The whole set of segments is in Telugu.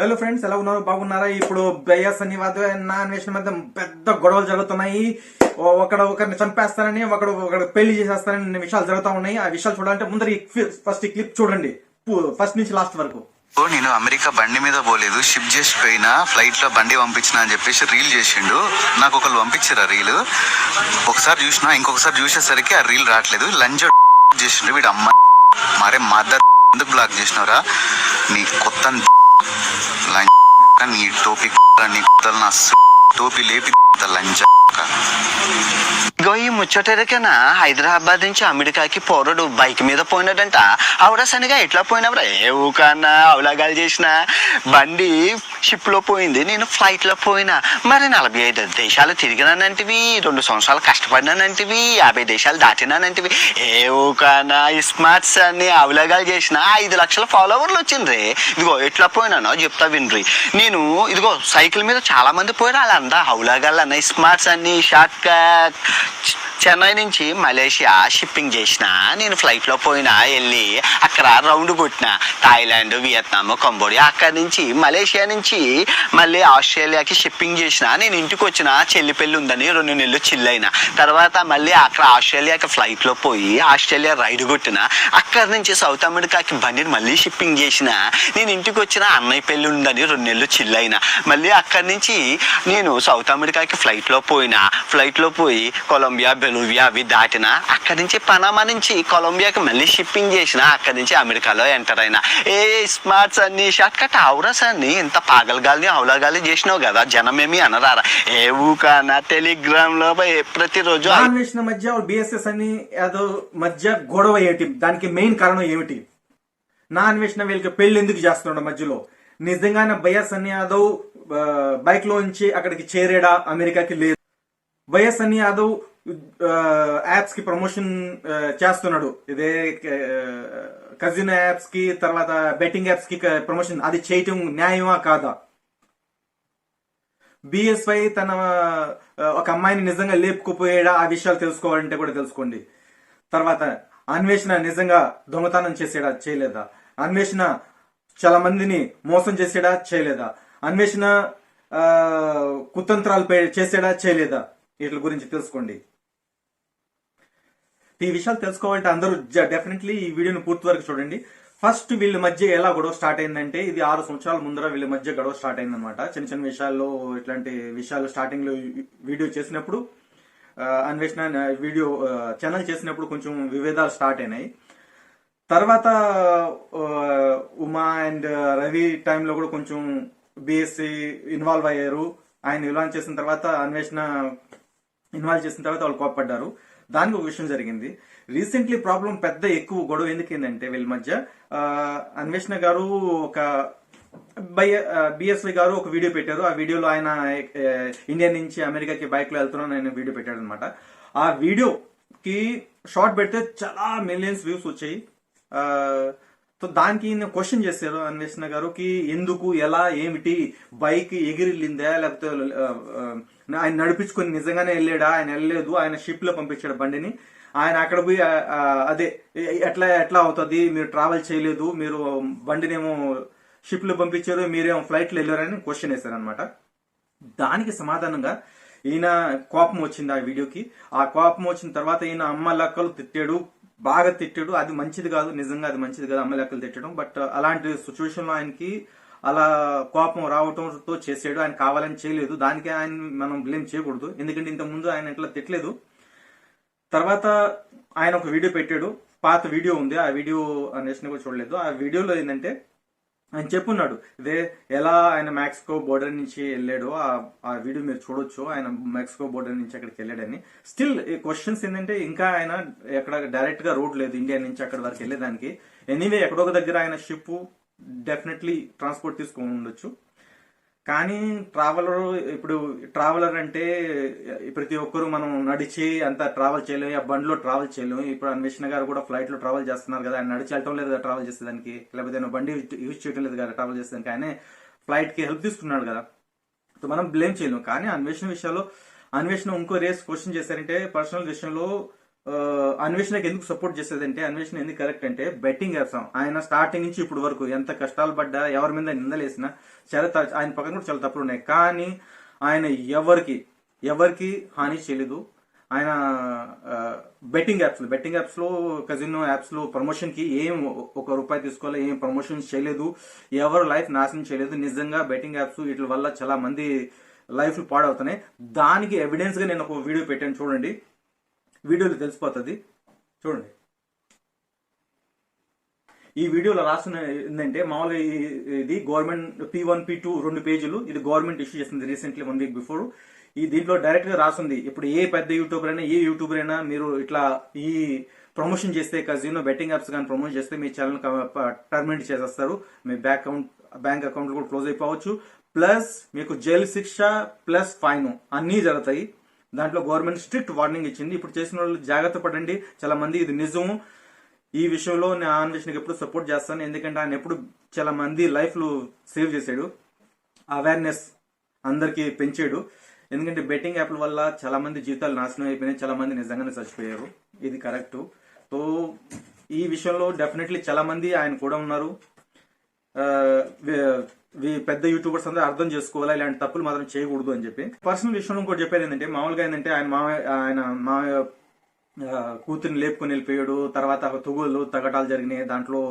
హలో ఫ్రెండ్స్ ఎలా ఉన్నారు? బాగున్నారా? ఇప్పుడు బయస్ అని నా అన్వేషణ మధ్య పెద్ద గొడవలు జరుగుతున్నాయి. ఒకడు ఒకరిని చంపేస్తానని ఒకడు ఒకడు పెళ్ళి చేసేస్తానని విషయాలు జరుగుతూ ఉన్నాయి. ఆ విషయాలు చూడాలంటే ముందర ఫస్ట్ ఈ క్లిప్ చూడండి. ఫస్ట్ నుంచి లాస్ట్ వరకు. నేను అమెరికా బండి మీద పోలేదు. షిప్ చేసి పోయినా ఫ్లైట్లో బండి పంపించిన అని చెప్పేసి రీల్ చేసిండు. నాకు ఒకళ్ళు పంపించారు ఆ రీల్ ఒకసారి చూసినా ఇంకొకసారి చూసేసరికి ఆ రీల్ రావట్లేదు. లంచ్ చేసిండు వీడు అమ్మ. మరే మదర్ ఎందుకు బ్లాక్ చేసినవరా? నీ కొత్త లంచ్ నీ టోపీ నీ కుత్తలు నా స్- టోపీ లేపి లంచ్ ఇగో ఈ ముచ్చటరికనా హైదరాబాద్ నుంచి అమెరికాకి పోరడు బైక్ మీద పోయినాడంట. ఆవిడ సనిగా ఎట్లా పోయినవరా? ఏ ఊకన్నా అవలాగాలు చేసిన. బండి షిప్లో పోయింది నేను ఫ్లైట్లో పోయినా. మరి నలభై ఐదు దేశాలు తిరిగినానంటివి రెండు సంవత్సరాలు కష్టపడినానంటివి యాభై దేశాలు దాటినానంటివి. ఏ ఊకన్నా ఈ స్మార్ట్స్ అన్ని అవలాగాలు చేసిన ఐదు లక్షల ఫాలోవర్లు వచ్చిండ్రి. ఇదిగో ఎట్లా పోయినానో చెప్తా వినరి. నేను ఇదిగో సైకిల్ మీద చాలా మంది పోయినా వాళ్ళందా హౌలాగాళ్ళు అన్న స్మార్ట్స్ అన్ని షార్ట్ కట్ much. చెన్నై నుంచి మలేషియా షిప్పింగ్ చేసిన నేను ఫ్లైట్లో పోయినా వెళ్ళి అక్కడ రౌండ్ కొట్టిన. థాయిలాండ్ వియత్నాం కంబోడియా అక్కడి నుంచి మలేషియా నుంచి మళ్ళీ ఆస్ట్రేలియాకి షిప్పింగ్ చేసిన నేను ఇంటికి వచ్చిన చెల్లి పెళ్ళి ఉందని రెండు నెలలు చిల్లైన తర్వాత మళ్ళీ అక్కడ ఆస్ట్రేలియాకి ఫ్లైట్లో పోయి ఆస్ట్రేలియా రైడ్ కొట్టిన అక్కడి నుంచి సౌత్ అమెరికాకి బండిని మళ్ళీ షిప్పింగ్ చేసిన నేను ఇంటికి వచ్చిన అన్నయ్య పెళ్ళి ఉందని రెండు నెలలు చిల్లైన మళ్ళీ అక్కడి నుంచి నేను సౌత్ అమెరికాకి ఫ్లైట్లో పోయినా ఫ్లైట్లో పోయి కొలంబియా బెలూవియా అవి అక్కడి నుంచి పనామా నుంచి కొలంబియాకి మళ్ళీ షిప్పింగ్ చేసిన అక్కడి నుంచి అమెరికాలో ఎంటర్ అయినా. ఏ స్మార్ట్స్ అన్ని షార్ట్ కట్ అవురస్ అన్ని ఇంత పాగలగాలి అవలగాలి చేసినావు కదా జనమేమి అనరారా? ఏ ఊకనా టెలిగ్రామ్లో ప్రతిరోజు మధ్య బిఎస్ఎస్ అని ఏదో మధ్య గొడవ ఏంటి దానికి మెయిన్ కారణం ఏమిటి? నా అన్వేషణ వీళ్ళకి పెళ్ళి ఎందుకు చేస్తున్నాడు మధ్యలో? నిజంగానే బయస్ అని యాదవ్ బైక్లో నుంచి అక్కడికి చేరాడా? అమెరికాకి లేదు. బయస్ అని యాదవ్ యాప్స్కి ప్రమోషన్ చేస్తున్నాడు. ఇదే కజిన్ యాప్స్కి తర్వాత బెట్టింగ్ యాప్స్కి ప్రమోషన్. అది చేయటం న్యాయమా కాదా? బిఎస్వై తన ఒక అమ్మాయిని నిజంగా లేపుకుపోయాడా? ఆ విషయాలు తెలుసుకోవాలంటే కూడా తెలుసుకోండి. తర్వాత అన్వేషణ నిజంగా దొంగతనం చేసేడా? చేయలేదా? అన్వేషణ చాలా మందిని మోసం చేసేడా? చేయలేదా? అన్వేషణ ఆ, కుతంత్రాలు చేసేడా? చేయలేదా? వీటి గురించి తెలుసుకోండి. ఈ విషయాలు తెలుసుకోవాలంటే అందరూ డెఫినెట్లీ ఈ వీడియోని పూర్తి వరకు చూడండి. ఫస్ట్ వీళ్ళ మధ్య ఎలా గొడవ స్టార్ట్ అయిందంటే ఇది ఆరు సంవత్సరాల ముందర వీళ్ళ మధ్య గొడవ స్టార్ట్ అయిందనమాట చిన్న చిన్న విషయాల్లో ఇట్లాంటి విషయాలు స్టార్టింగ్లో వీడియో చేసినప్పుడు అన్వేషణ వీడియో ఛానల్ చేసినప్పుడు కొంచెం విభేదాలు స్టార్ట్ అయినాయి. తర్వాత ఉమా అండ్ రవి టైంలో కూడా కొంచెం బిఎస్సి ఇన్వాల్వ్ అయ్యారు. ఆయన ఇన్వాల్వ్ చేసిన తర్వాత అన్వేషణ ఇన్వాల్వ్ చేసిన తర్వాత వాళ్ళు కోప్పడ్డారు. దానికి ఒక విషయం జరిగింది. రీసెంట్లీ ప్రాబ్లం పెద్ద ఎక్కువ గొడవ ఎందుకు వీళ్ళ మధ్య అన్వేషణ గారు ఒక బై బిఎస్వై గారు ఒక వీడియో పెట్టారు. ఆ వీడియోలో ఆయన ఇండియా నుంచి అమెరికాకి బైక్లో వెళ్తున్నాను ఆయన వీడియో పెట్టాడు అనమాట ఆ వీడియోకి షార్ట్ పెడితే చాలా మిలియన్స్ వ్యూస్ వచ్చాయి. సో దానికి క్వశ్చన్ చేశారు అన్వేషణ గారుకి ఎందుకు ఎలా ఏమిటి బైక్ ఎగిరిల్లిందా లేకపోతే ఆయన నడిపించుకొని నిజంగానే వెళ్ళాడా? ఆయన వెళ్ళలేదు. ఆయన షిప్లో పంపించాడు బండిని. ఆయన అక్కడ పోయి అదే ఎట్లా ఎట్లా అవుతుంది? మీరు ట్రావెల్ చేయలేదు. మీరు బండినేమో షిప్లో పంపించారు. మీరేమో ఫ్లైట్లో వెళ్ళారని క్వశ్చన్ వేశారు అనమాట దానికి సమాధానంగా ఈయన కోపం వచ్చింది ఆ వీడియోకి. ఆ కోపం వచ్చిన తర్వాత ఈయన అమ్మ లెక్కలు తిట్టాడు. బాగా తిట్టాడు. అది మంచిది కాదు. నిజంగా అది మంచిది కాదు. అమ్మ లెక్కలు తిట్టడం. బట్ అలాంటి సిచ్యువేషన్లో ఆయనకి అలా కోపం రావటంతో చేసాడు ఆయన కావాలని చేయలేదు. దానికి ఆయన మనం బ్లేమ్ చేయకూడదు. ఎందుకంటే ఇంత ముందు ఆయన ఇట్లా తిట్టలేదు. తర్వాత ఆయన ఒక వీడియో పెట్టాడు. పాత వీడియో ఉంది. ఆ వీడియో అనేసి కూడా చూడలేదు. ఆ వీడియోలో ఏంటంటే ఆయన చెప్పున్నాడు. ఇదే ఎలా ఆయన మెక్సికో బోర్డర్ నుంచి వెళ్ళాడో ఆ వీడియో మీరు చూడొచ్చు. ఆయన మెక్సికో బోర్డర్ నుంచి అక్కడికి వెళ్ళాడని. స్టిల్ క్వశ్చన్స్ ఏంటంటే ఇంకా ఆయన ఎక్కడ డైరెక్ట్గా రోడ్ లేదు. ఇండియా నుంచి అక్కడ వరకు వెళ్ళేదానికి. ఎనీవే ఎక్కడో ఒక దగ్గర ఆయన షిప్ డెఫినెట్లీ ట్రాన్స్పోర్ట్ తీసుకొని ఉండొచ్చు. కానీ ట్రావెలర్ ఇప్పుడు ట్రావెలర్ అంటే ప్రతి ఒక్కరు మనం నడిచి అంత ట్రావెల్ చేయలేము ఆ బండిలో ట్రావెల్ చేయలేము. ఇప్పుడు అన్వేషణ గారు కూడా ఫ్లైట్లో ట్రావెల్ చేస్తున్నారు కదా ఆయన నడిచి వెళ్ళటం లేదు కదా ట్రావెల్ చేసేదానికి. లేకపోతే ఆయన బండి యూజ్ చేయడం లేదు కదా ట్రావెల్ చేసేదానికి. ఆయనే ఫ్లైట్కి హెల్ప్ తీసుకున్నాడు కదా. సో మనం బ్లేమ్ చేయలేము. కానీ అన్వేషణ విషయాల్లో అన్వేషణ ఇంకో రేస్ క్వశ్చన్ చేశారంటే పర్సనల్ విషయంలో అన్వేషణకి ఎందుకు సపోర్ట్ చేసేదంటే అన్వేషణ ఎందుకు కరెక్ట్ అంటే బెట్టింగ్ యాప్స్ ఆయన స్టార్టింగ్ నుంచి ఇప్పుడు వరకు ఎంత కష్టాలు పడ్డా ఎవరి మీద నిందలేసినా చాలా ఆయన పక్కన కూడా చాలా తప్పులు ఉన్నాయి. కానీ ఆయన ఎవరికి ఎవరికి హాని చేయలేదు. ఆయన బెట్టింగ్ యాప్స్ బెట్టింగ్ యాప్స్లో కజినో యాప్స్లో ప్రమోషన్కి ఏం ఒక రూపాయి తీసుకోవాలి ఏం ప్రమోషన్ చేయలేదు. ఎవరు లైఫ్ నాశనం చేయలేదు. నిజంగా బెట్టింగ్ యాప్స్ వీటి వల్ల చాలా మంది లైఫ్ పాడవుతున్నాయి. దానికి ఎవిడెన్స్గా నేను ఒక వీడియో పెట్టాను చూడండి. వీడియోలో తెలిసిపోతుంది. చూడండి. ఈ వీడియోలో రాసిన ఏంటంటే మామూలుగా ఇది government P one P two రెండు పేజీలు. ఇది గవర్నమెంట్ ఇష్యూ చేసింది రీసెంట్లీ వన్ వీక్ బిఫోర్. ఈ దీంట్లో డైరెక్ట్గా రాస్తుంది ఇప్పుడు ఏ పెద్ద యూట్యూబర్ అయినా ఏ యూట్యూబర్ అయినా మీరు ఇట్లా ఈ ప్రమోషన్ చేస్తే కజినో బెట్టింగ్ యాప్స్ కానీ ప్రమోట్ చేస్తే మీ ఛానల్ టర్మినేట్ చేసేస్తారు. మీ బ్యాంక్ అకౌంట్ బ్యాంక్ అకౌంట్ కూడా క్లోజ్ అయిపోవచ్చు. ప్లస్ మీకు జైలు శిక్ష ప్లస్ ఫైన్ అన్నీ జరుగుతాయి. దాంట్లో గవర్నమెంట్ స్ట్రిక్ట్ వార్నింగ్ ఇచ్చింది. ఇప్పుడు చేసిన వాళ్ళు జాగ్రత్త పడండి. చాలా మంది ఇది నిజం ఈ విషయంలో నేను అన్వేషణకి ఎప్పుడు సపోర్ట్ చేస్తాను. ఎందుకంటే ఆయన ఎప్పుడు చాలా మంది లైఫ్లు సేవ్ చేశాడు. అవేర్నెస్ అందరికి పెంచాడు. ఎందుకంటే బెట్టింగ్ యాప్ల వల్ల చాలా మంది జీవితాలు నాశనం అయిపోయినాయి. చాలా మంది నిజంగానే చచ్చిపోయారు. ఇది కరెక్ట్. సో ఈ విషయంలో డెఫినెట్లీ చాలా మంది ఆయన కూడా ఉన్నారు. పెద్ద యూట్యూబర్స్ అందరూ అర్థం చేసుకోవాలి? ఇలాంటి తప్పులు మాత్రం చేయకూడదు అని చెప్పి. పర్సనల్ విషయంలో ఇంకోటి చెప్పేది ఏంటంటే మామూలుగా ఏంటంటే ఆయన మామయ్య ఆయన మామయ్య కూతురిని లేపుకొని వెళ్ళిపోయాడు. తర్వాత తుగులు తగటాలు జరిగినాయి. దాంట్లో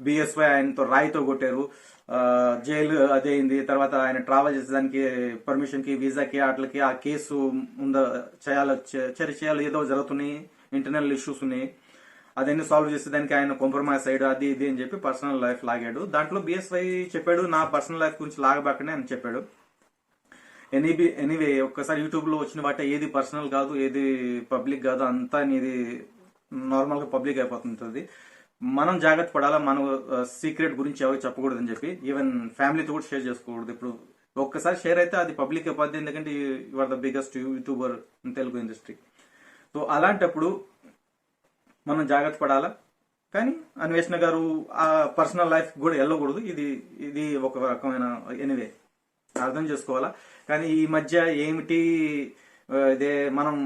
బిఎస్వై ఆయనతో రాయితో కొట్టారు. జైలు అదే అయింది. తర్వాత ఆయన ట్రావెల్ చేసేదానికి పర్మిషన్కి వీసాకి వాటికి ఆ కేసు ఉందా చేయాలి చర్య చేయాలి ఏదో జరుగుతున్నాయి. ఇంటర్నల్ ఇష్యూస్ ఉన్నాయి. అదన్నీ సాల్వ్ చేసేదానికి ఆయన కాంప్రమైజ్ అయ్యాడు అది ఇది అని చెప్పి పర్సనల్ లైఫ్ లాగాడు. దాంట్లో బిఎస్వై చెప్పాడు నా పర్సనల్ లైఫ్ గురించి లాగబాకనే అని చెప్పాడు. ఎనీబి ఎనీవే ఒక్కసారి యూట్యూబ్లో వచ్చిన వాటి ఏది పర్సనల్ కాదు ఏది పబ్లిక్ కాదు అంతా నీది నార్మల్గా పబ్లిక్ అయిపోతుంటది. మనం జాగ్రత్త పడాలా మనం సీక్రెట్ గురించి ఎవరు చెప్పకూడదు అని చెప్పి ఈవెన్ ఫ్యామిలీతో కూడా షేర్ చేసుకోకూడదు. ఇప్పుడు ఒక్కసారి షేర్ అయితే అది పబ్లిక్ అయిపోద్ది ఎందుకంటే you are the biggest YouTuber in Telugu industry so అలాంటప్పుడు మనం జాగ్రత్త పడాలా? కానీ అన్వేషణ గారు ఆ పర్సనల్ లైఫ్ కూడా వెళ్ళకూడదు. ఇది ఇది ఒక రకమైన ఎనివే. అర్థం చేసుకోవాలా? కానీ ఈ మధ్య ఏమిటి ఇదే మనం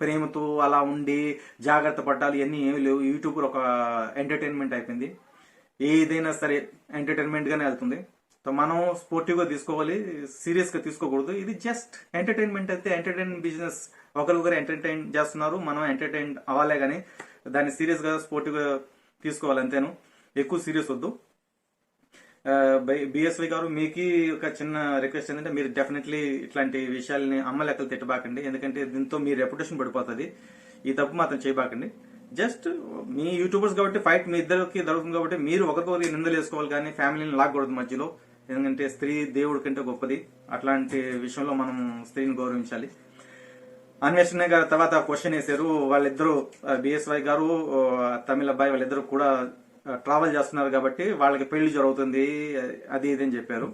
ప్రేమతో అలా ఉండి జాగ్రత్త పడ్డాలి ఇవన్నీ ఏమి లేవు. యూట్యూబ్ ఒక ఎంటర్టైన్మెంట్ అయిపోయింది. ఏదైనా సరే ఎంటర్టైన్మెంట్ గానే వెళ్తుంది. మనం స్పోర్టివ్గా తీసుకోవాలి సీరియస్గా తీసుకోకూడదు. ఇది జస్ట్ ఎంటర్టైన్మెంట్ అయితే ఎంటర్టైన్ బిజినెస్ ఒకరికొకరు ఎంటర్టైన్ చేస్తున్నారు. మనం ఎంటర్టైన్ అవ్వాలే కానీ దాన్ని సీరియస్గా గా తీసుకోవాలి అంతేను. ఎక్కువ సీరియస్ వద్దు. బిఎస్వి గారు మీకు ఒక చిన్న రిక్వెస్ట్ ఏంటంటే మీరు డెఫినెట్లీ ఇట్లాంటి విషయాల్ని అమ్మ లెక్కలు తిట్టబాకండి. ఎందుకంటే దీంతో మీ రెప్యుటేషన్ పడిపోతుంది. ఈ తప్పు మాత్రం చేయబాకండి. జస్ట్ మీ యూట్యూబర్స్ కాబట్టి ఫైట్ మీ ఇద్దరికి దొరుకుతుంది కాబట్టి మీరు ఒకరికొకరికి నిందలు వేసుకోవాలి కానీ ఫ్యామిలీని లాక్కూడదు మధ్యలో. ఎందుకంటే స్త్రీ దేవుడి కంటే గొప్పది. అట్లాంటి విషయంలో మనం స్త్రీని గౌరవించాలి. అన్వేషణ గారి తర్వాత క్వశ్చన్ వేశారు. వాళ్ళిద్దరూ బిఎస్వై గారు తమిళ అబ్బాయి వాళ్ళిద్దరూ కూడా ట్రావెల్ చేస్తున్నారు కాబట్టి వాళ్ళకి పెళ్ళి జరుగుతుంది అది ఇది అని చెప్పారు.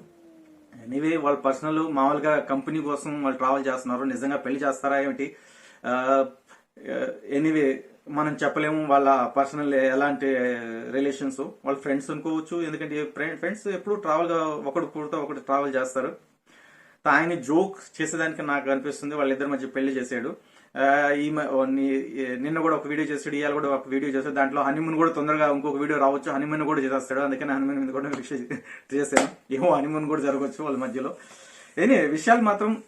ఎనీవే వాళ్ళ పర్సనల్ మామూలుగా కంపెనీ కోసం వాళ్ళు ట్రావెల్ చేస్తున్నారు. నిజంగా పెళ్ళి చేస్తారా ఏమిటి? ఎనీవే మనం చెప్పలేము. వాళ్ళ పర్సనల్ ఎలాంటి రిలేషన్స్ వాళ్ళ ఫ్రెండ్స్ అనుకోవచ్చు. ఎందుకంటే ఫ్రెండ్స్ ఎప్పుడు ట్రావెల్ ఒకటి ఒకడు ఒకటి ట్రావెల్ చేస్తారు. ఆయన జోక్ చేసేదానికి నాకు అనిపిస్తుంది. వాళ్ళిద్దరి మధ్య పెళ్ళి చేశాడు. ఈ నిన్న కూడా ఒక వీడియో చేసాడు ఇవాళ కూడా ఒక వీడియో చేస్తాడు దాంట్లో హనీమూన్ కూడా తొందరగా ఇంకొక వీడియో రావచ్చు. హనీమూన్ కూడా చేసేస్తాడు. అందుకని హనీమూన్ మీద కూడా విషయం చేశాను. ఏమో హనీమూన్ కూడా జరగవచ్చు వాళ్ళ మధ్యలో. ఏనే విషయాలు మాత్రం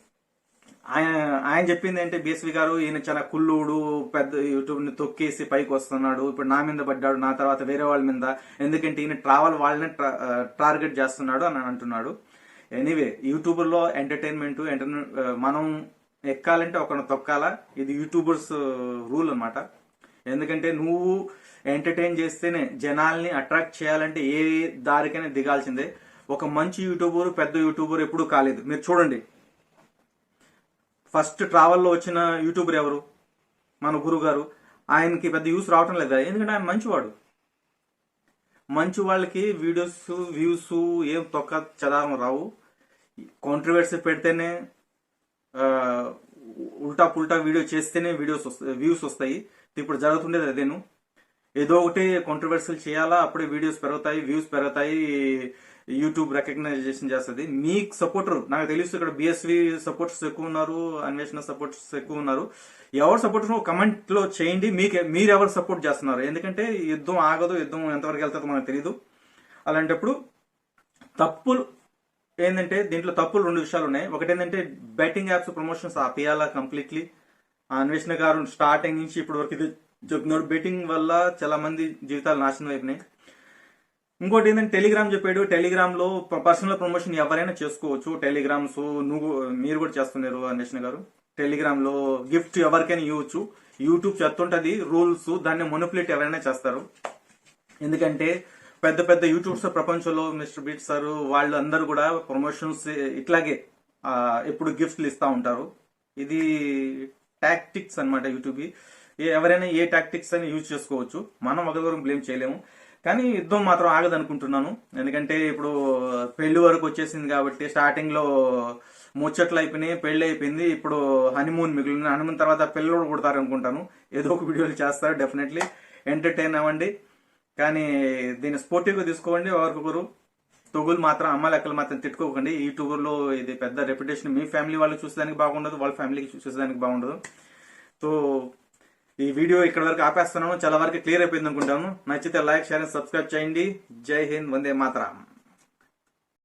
ఆయన ఆయన చెప్పింది అంటే బీఎస్వి గారు ఈయన చాలా కుల్లుడు పెద్ద యూట్యూబ్ని తొక్కేసి పైకి వస్తున్నాడు. ఇప్పుడు నా మీద పడ్డాడు నా తర్వాత వేరే వాళ్ళ మీద. ఎందుకంటే ఈయన ట్రావెల్ వాళ్ళని ట్రా- టార్గెట్ చేస్తున్నాడు అని అంటున్నాడు. ఎనీవే యూట్యూబర్లో ఎంటర్టైన్మెంట్ ఎంటర్టైన్మెంట్ మనం ఎక్కాలంటే ఒకరిని తొక్కాలా? ఇది యూట్యూబర్స్ రూల్ uh, అన్నమాట. ఎందుకంటే నువ్వు ఎంటర్టైన్ చేస్తేనే జనాల్ని అట్రాక్ట్ చేయాలంటే ఏ దారికైనా దిగాల్సిందే. ఒక మంచి యూట్యూబర్ పెద్ద యూట్యూబర్ ఎప్పుడూ కాలేదు. మీరు చూడండి. ఫస్ట్ ట్రావెల్లో వచ్చిన యూట్యూబర్ ఎవరు? మన గురువు గారు ఆయనకి పెద్ద యూస్ రావటం లేదా? ఎందుకంటే ఆయన మంచివాడు. మంచి వాళ్ళకి వీడియోస్ వ్యూస్ ఏం తొక్క చదారం రావు. కాంట్రవర్సీ పెడితేనే ఉల్టా పుల్టా వీడియో చేస్తేనే వీడియోస్ వస్తాయి వ్యూస్ వస్తాయి. ఇప్పుడు జరుగుతుండేది అదేను. ఏదో ఒకటి కాంట్రవర్సీలు చేయాలా అప్పుడే వీడియోస్ పెరుగుతాయి వ్యూస్ పెరుగుతాయి యూట్యూబ్ రికగ్నైజేషన్ చేస్తుంది. మీకు సపోర్టర్ నాకు తెలుసు ఇక్కడ బిఎస్వి సపోర్టర్స్ ఎక్కువ ఉన్నారు అన్వేషణ సపోర్టర్స్ ఎక్కువ ఉన్నారు. ఎవరు సపోర్టర్ కమెంట్లో చేయండి మీకు మీరు ఎవరు సపోర్ట్ చేస్తున్నారు? ఎందుకంటే యుద్ధం ఆగదు యుద్ధం ఎంతవరకు వెళ్తుందో మనకు తెలియదు అలాంటప్పుడు తప్పులు ఏంటంటే దీంట్లో తప్పులు రెండు విషయాలు ఉన్నాయి. ఒకటి ఏంటంటే బెట్టింగ్ యాప్స్ ప్రమోషన్స్ ఆపేయాలా కంప్లీట్లీ అన్వేషణ గారు స్టార్టింగ్ నుంచి ఇప్పటి వరకు ఇది చెప్తున్నాడు బెట్టింగ్ వల్ల చాలా మంది జీవితాలు నాశనం అయిపోయినాయి. ఇంకోటి ఏంటంటే టెలిగ్రామ్ చెప్పాడు. టెలిగ్రామ్లో పర్సనల్ ప్రమోషన్ ఎవరైనా చేసుకోవచ్చు. టెలిగ్రామ్స్ నువ్వు మీరు కూడా చేస్తున్నారు అన్వేషణ గారు. టెలిగ్రామ్లో గిఫ్ట్ ఎవరికైనా ఇవ్వచ్చు. యూట్యూబ్ చెప్తుంటది రూల్స్ దాన్ని మొనిపులేట్ ఎవరైనా చేస్తారు. ఎందుకంటే పెద్ద పెద్ద యూట్యూబ్స్ ప్రపంచంలో మిస్టర్ బీట్ సార్ వాళ్ళు అందరూ కూడా ప్రమోషన్స్ ఇట్లాగే ఎప్పుడు గిఫ్ట్లు ఇస్తా ఉంటారు. ఇది టాక్టిక్స్ అన్నమాట యూట్యూబ్. ఎవరైనా ఏ టాక్టిక్స్ అని యూజ్ చేసుకోవచ్చు. మనం ఒకరికొకరు బ్లేమ్ చేయలేము. కానీ యుద్ధం మాత్రం ఆగదు అనుకుంటున్నాను ఎందుకంటే ఇప్పుడు పెళ్ళి వరకు వచ్చేసింది కాబట్టి స్టార్టింగ్లో ముచ్చట్లు అయిపోయినాయి పెళ్ళి అయిపోయింది. ఇప్పుడు హనీమూన్ మిగిలిన హనీమూన్ తర్వాత పిల్లలు పుడతారు అనుకుంటాను ఏదో ఒక వీడియోలు చేస్తారు డెఫినెట్లీ. ఎంటర్టైన్ అవ్వండి. కానీ దీన్ని స్పోర్టివ్గా తీసుకోండి ఒకరికొకరు తొగులు మాత్రం అమ్మ లెక్కలు మాత్రం తిట్టుకోకండి. ఈ టూర్లో ఇది పెద్ద రెప్యుటేషన్ మీ ఫ్యామిలీ వాళ్ళు చూసేదానికి బాగుండదు వాళ్ళ ఫ్యామిలీకి చూసేదానికి బాగుండదు. సో ఈ వీడియో ఇక్కడ వరకు ఆపేస్తున్నాను. చాలా వరకు క్లియర్ అయిపోయింది అనుకుంటాను నచ్చితే లైక్ షేర్ సబ్స్క్రైబ్ చేయండి. జై హింద్ వందే మాత్రం.